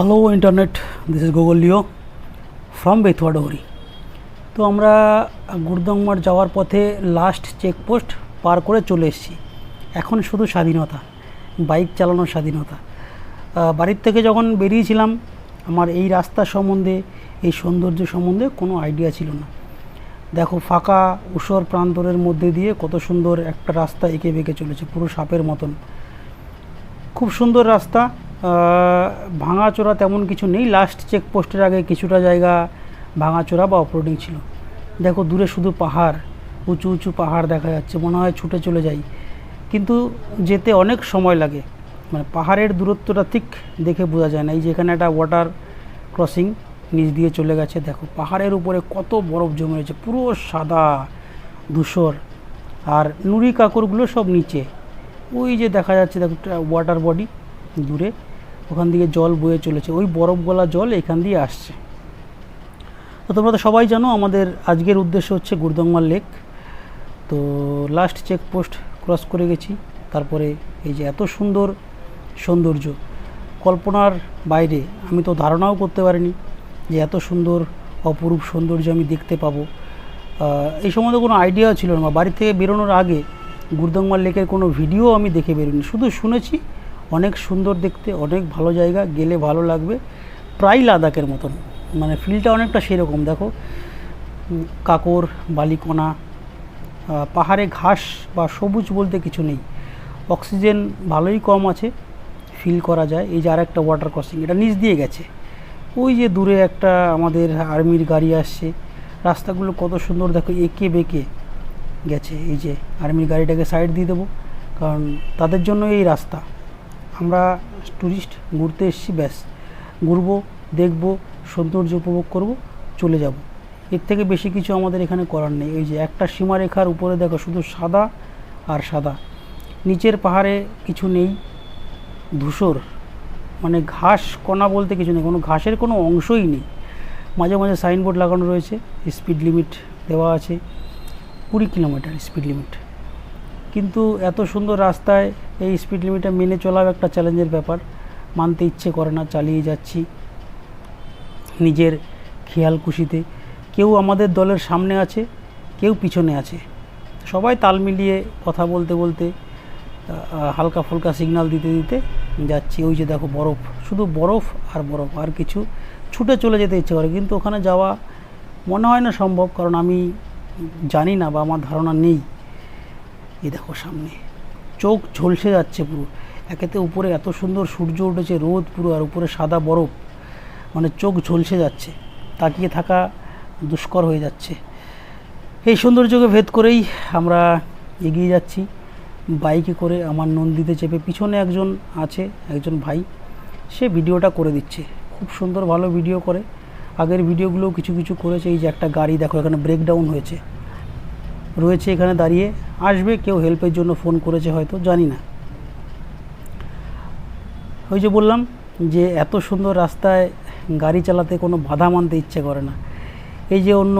Hello internet this is Google Leo from Bethuadahari তো আমরা গুরদংমার যাওয়ার পথে লাস্ট চেকপোস্ট পার করে চলে এসেছি। এখন শুধু স্বাধীনতা বাইক চালানোর স্বাধীনতা। বাড়ির থেকে যখন বেরিয়েছিলাম, আমার এই রাস্তা সম্বন্ধে, এই সৌন্দর্য সম্বন্ধে কোনো আইডিয়া ছিল না। দেখো, ফাঁকা উষর প্রান্তরের মধ্যে দিয়ে কত সুন্দর একটা রাস্তা এঁকে বেঁকে চলেছে, পুরো সাপের মতন। খুব সুন্দর রাস্তা ভাঙাচোরা তেমন কিছু নেই। লাস্ট চেকপোস্টের আগে কিছুটা জায়গা ভাঙাচোরা বা অপলোডিং ছিল। দেখো, দূরে শুধু পাহাড়, উঁচু উঁচু পাহাড় দেখা যাচ্ছে, মনে হয় ছুটে চলে যাই। কিন্তু যেতে অনেক সময় লাগে। মানে পাহাড়ের দূরত্বটা ঠিক দেখে বোঝা যায় না। এই যে এখানে একটা ওয়াটার ক্রসিং নিচ দিয়ে চলে গেছে, দেখো। পাহাড়ের উপরে কত বরফ জমে রয়েছে, পুরো সাদা, ধূসর। আর নুড়ি কাকরগুলো সব নিচে। ওই যে দেখা যাচ্ছে, দেখো ওয়াটার বডি দূরে। ওখান থেকে জল বয়ে চলেছে। ওই বরফ গলা জল এখান দিয়ে আসছে। তো তোমরা তো সবাই জানো, আমাদের আজকের উদ্দেশ্য হচ্ছে গুরদংমার লেক। তো লাস্ট চেকপোস্ট ক্রস করে গেছি। তারপরে এই যে এত সুন্দর সৌন্দর্য, কল্পনার বাইরে আমি তো ধারণাও করতে পারিনি যে এত সুন্দর, অপরূপ সৌন্দর্য আমি দেখতে পাবো। এই সম্বন্ধে কোনো আইডিয়াও ছিল না। বাড়ি থেকে বেরোনোর আগে গুরদংমার লেকের কোনো ভিডিও আমি দেখে বেরোনি শুধু শুনেছি অনেক সুন্দর দেখতে, অনেক ভালো জায়গা, গেলে ভালো লাগবে। প্রায় লাদাখের মতন। মানে ফিলটা অনেকটা সেরকম, দেখো। কাকর বালিকোনা পাহাড়ে ঘাস বা সবুজ বলতে কিছু নেই। অক্সিজেন ভালোই কম আছে ফিল করা যায়। এই যে আর একটা ওয়াটার ক্রসিং এটা নিচ দিয়ে গেছে। ওই যে দূরে একটা আমাদের আর্মির গাড়ি আসছে। রাস্তাগুলো কত সুন্দর, দেখো, এঁকে বেঁকে গেছে। এই যে আর্মির গাড়িটাকে সাইড দিয়ে দেবো, কারণ তাদের জন্য এই রাস্তা। আমরা ট্যুরিস্ট ঘুরতে এসেছি, ব্যাস। ঘুরবো, দেখব, সৌন্দর্য উপভোগ করব, চলে যাব। এর থেকে বেশি কিছু আমাদের এখানে করার নেই। ওই যে একটা সীমারেখার উপরে দেখো, শুধু সাদা আর সাদা। নিচের পাহাড়ে কিছু নেই। ধূসর। মানে ঘাস কণা বলতে কিছু নেই। কোনো ঘাসের কোনো অংশই নেই। মাঝে মাঝে সাইনবোর্ড লাগানো রয়েছে। স্পিড লিমিট দেওয়া আছে। কুড়ি কিলোমিটার স্পিড লিমিট। কিন্তু এত সুন্দর রাস্তায় এই স্পিড লিমিটটা মেনে চলাও একটা চ্যালেঞ্জের ব্যাপার। মানতে ইচ্ছে করে না, চালিয়ে যাচ্ছি নিজের খেয়াল খুশিতে। কেউ আমাদের দলের সামনে আছে, কেউ পিছনে আছে। সবাই তাল মিলিয়ে কথা বলতে বলতে হালকা ফুলকা সিগন্যাল দিতে দিতে যাচ্ছি। ওই যে দেখো বরফ, শুধু বরফ আর বরফ, আর কিছু ছুটে চলে যেতে ইচ্ছে করে। কিন্তু ওখানে যাওয়া মনে হয় না সম্ভব, কারণ আমি জানি না বা আমার ধারণা নেই। এই দেখো সামনে। চোখ ঝলসে যাচ্ছে পুরো। একেতে উপরে এত সুন্দর সূর্য উঠেছে, রোদ পুরো, আর উপরে সাদা বরফ। মানে চোখ ঝলসে যাচ্ছে, তাকিয়ে থাকা দুষ্কর হয়ে যাচ্ছে। এই সৌন্দর্যকে ভেদ করেই আমরা এগিয়ে যাচ্ছি। বাইকে করে আমার নন্দীতে চেপে পিছনে একজন আছে, একজন ভাই। সে ভিডিওটা করে দিচ্ছে। খুব সুন্দর ভালো ভিডিও করে। আগের ভিডিওগুলোও কিছু কিছু করেছে। এই যে একটা গাড়ি, দেখো এখানে ব্রেকডাউন হয়েছে। রয়েছে এখানে দাঁড়িয়ে। আসবে, কেউ হেল্পের জন্য ফোন করেছে হয়তো, জানি না। ওই যে বললাম যে এত সুন্দর রাস্তায় গাড়ি চালাতে কোনো বাধা মানতে ইচ্ছে করে না। এই যে অন্য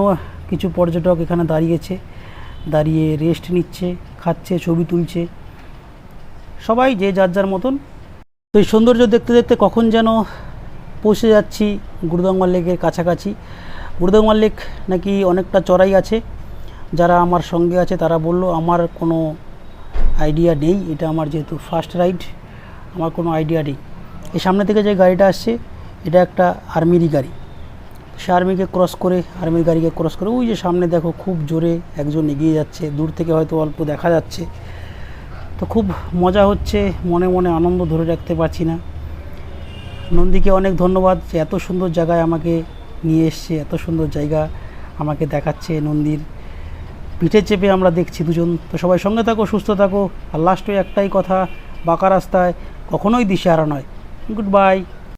কিছু পর্যটক এখানে দাঁড়িয়েছে, দাঁড়িয়ে রেস্ট নিচ্ছে, খাচ্ছে, ছবি তুলছে। সবাই যে যার যার মতন। তো এই সৌন্দর্য দেখতে দেখতে কখন যেন পৌঁছে যাচ্ছি গুরুদংমার লেকের কাছাকাছি। গুরুদংমার লেক নাকি অনেকটা চড়াই আছে। যারা আমার সঙ্গে আছে তারা বলল, আমার কোনো আইডিয়া নেই, এটা আমার যেহেতু ফার্স্ট রাইড আমার কোনো আইডিয়া নেই। এই সামনে থেকে যে গাড়িটা আসছে, এটা একটা আর্মিরই গাড়ি। সে আর্মিকে ক্রস করে আর্মির গাড়িকে ক্রস করে, ওই যে সামনে দেখো খুব জোরে একজন এগিয়ে যাচ্ছে, দূর থেকে হয়তো অল্প দেখা যাচ্ছে। তো খুব মজা হচ্ছে, মনে মনে আনন্দ ধরে রাখতে পারছি না। নন্দীকে অনেক ধন্যবাদ যে এত সুন্দর জায়গায় আমাকে নিয়ে এসছে, এত সুন্দর জায়গা আমাকে দেখাচ্ছে নন্দীর। পিঠে চেপে আমরা দেখছি দুজন। তো সবাই সঙ্গে থাকো, সুস্থ থাকো। আর লাস্টে একটাই কথা, বাঁকা রাস্তায় কখনোই দিশেহারা নয়। Good bye